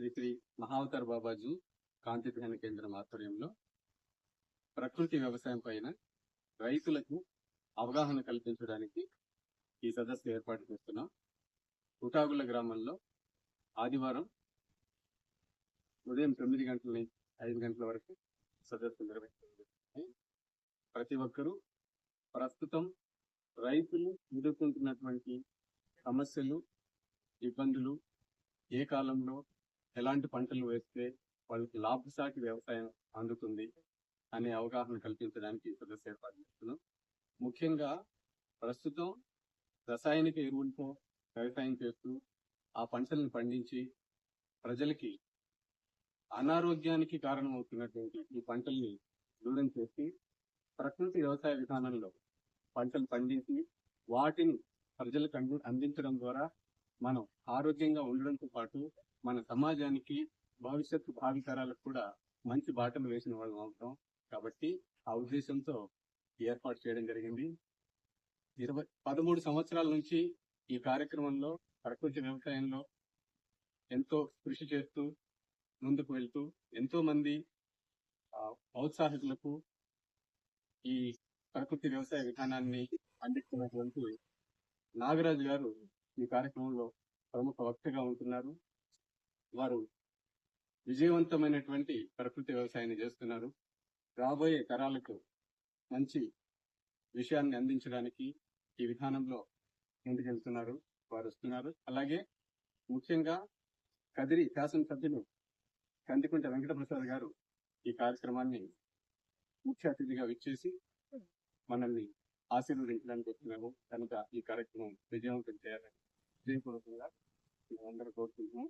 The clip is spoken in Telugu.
శ్రీ మహావతార్ బాబాజీ కాంతి ధ్యాన కేంద్రం ఆధ్వర్యంలో ప్రకృతి వ్యవసాయం పైన రైతులకు అవగాహన కల్పించడానికి ఈ సదస్సు ఏర్పాటు చేస్తున్నాం. కుటాగుల గ్రామంలో ఆదివారం ఉదయం తొమ్మిది గంటల నుంచి ఐదు గంటల వరకు సదస్సు నిర్వహిస్తుంది ప్రతి ఒక్కరూ ప్రస్తుతం రైతులు ఎదుర్కొంటున్నటువంటి సమస్యలు ఇబ్బందులు ఏ కాలంలో ఎలాంటి పంటలు వేస్తే వాళ్ళకి లాభసాటి వ్యవసాయం అందుతుంది అనే అవగాహన కల్పించడానికి సదస్సు ఏర్పాటు చేస్తున్నాం. ముఖ్యంగా ప్రస్తుతం రసాయనిక ఎరువులతో వ్యవసాయం చేస్తూ ఆ పంటలను పండించి ప్రజలకి అనారోగ్యానికి కారణమవుతున్నటువంటి ఈ పంటల్ని దూరం చేసి ప్రకృతి వ్యవసాయ విధానంలో పంటలు పండించి వాటిని ప్రజలకు అందించడం ద్వారా మనం ఆరోగ్యంగా ఉండడంతో పాటు మన సమాజానికి భవిష్యత్తు భావితరాలకు కూడా మంచి బాటలు వేసిన వాళ్ళం అవుతాం. కాబట్టి ఆ ఉద్దేశంతో ఏర్పాటు చేయడం జరిగింది. ఇరవై పదమూడు సంవత్సరాల నుంచి ఈ కార్యక్రమంలో ప్రకృతి వ్యవసాయంలో ఎంతో కృషి చేస్తూ ముందుకు వెళ్తూ ఎంతో మంది ఔత్సాహికులకు ఈ ప్రకృతి వ్యవసాయ విధానాన్ని అందిస్తున్నటువంటి నాగరాజు గారు ఈ కార్యక్రమంలో ప్రముఖ వక్తగా ఉంటున్నారు. వారు విజయవంతమైనటువంటి ప్రకృతి వ్యవసాయాన్ని చేస్తున్నారు. రాబోయే తరాలకు మంచి విషయాన్ని అందించడానికి ఈ విధానంలో ముందుకెళ్తున్నారు వారు వస్తున్నారు అలాగే ముఖ్యంగా కదిరి శాసనసభ్యులు కందికుంట వెంకటప్రసాద్ గారు ఈ కార్యక్రమాన్ని ముఖ్య అతిథిగా విచ్చేసి మనల్ని ఆశీర్వదించడానికి వస్తున్నాము. కనుక ఈ కార్యక్రమం విజయవంతం చేయాలని దీని విజయపూర్వకంగా అందరి కోరుకుంటున్నాం